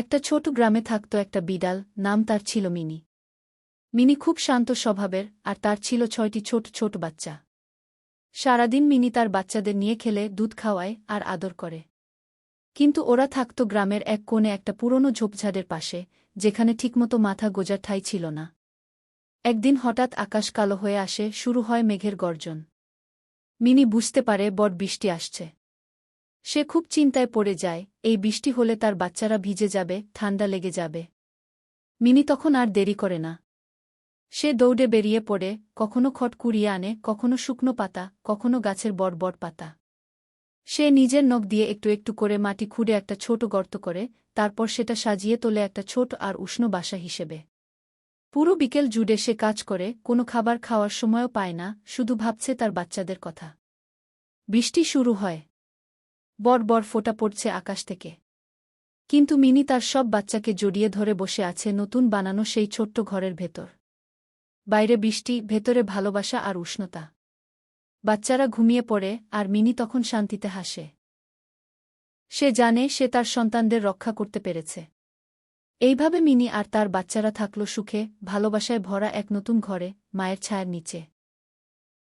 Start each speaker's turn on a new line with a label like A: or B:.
A: একটা ছোট গ্রামে থাকত একটা বিড়াল, নাম তার ছিল মিনি। মিনি খুব শান্ত স্বভাবের, আর তার ছিল ছয়টি ছোট ছোট বাচ্চা। সারাদিন মিনি তার বাচ্চাদের নিয়ে খেলে, দুধ খাওয়ায়, আর আদর করে। কিন্তু ওরা থাকত গ্রামের এক কোণে একটা পুরনো ঝোপঝাড়ের পাশে, যেখানে ঠিকমতো মাথা গোজার ঠাই ছিল না। একদিন হঠাৎ আকাশ কালো হয়ে আসে, শুরু হয় মেঘের গর্জন। মিনি বুঝতে পারে বড় বৃষ্টি আসছে। সে খুব চিন্তায় পড়ে যায় এই বৃষ্টি হলে তার বাচ্চারা ভিজে যাবে ঠান্ডা লেগে যাবে। মিনি তখন আর দেরি করে না। সে দৌড়ে বেরিয়ে পড়ে, কখনো খট কুড়িয়ে আনে, কখনো শুকনো পাতা, কখনো গাছের বড় পাতা। সে নিজের নখ দিয়ে একটু একটু করে মাটি খুঁড়ে একটা ছোট গর্ত করে, তারপর সেটা সাজিয়ে তোলে একটা ছোট আর উষ্ণ বাসা হিসেবে। পুরো বিকেল জুড়ে সে কাজ করে, কোনো খাবার খাওয়ার সময়ও পায় না, শুধু ভাবছে তার বাচ্চাদের কথা। বৃষ্টি শুরু হয়। বড় ফোঁটা পড়ছে আকাশ থেকে। কিন্তু মিনি তার সব বাচ্চাকে জড়িয়ে ধরে বসে আছে নতুন বানানো সেই ছোট্ট ঘরের ভেতর। বাইরে বৃষ্টি, ভেতরে ভালোবাসা আর উষ্ণতা। বাচ্চারা ঘুমিয়ে পড়ে আর মিনি তখন শান্তিতে হাসে। সে জানে সে তার সন্তানদের রক্ষা করতে পেরেছে। এইভাবে মিনি আর তার বাচ্চারা থাকল সুখে, ভালোবাসায় ভরা এক নতুন ঘরে, মায়ের ছায়ার নিচে।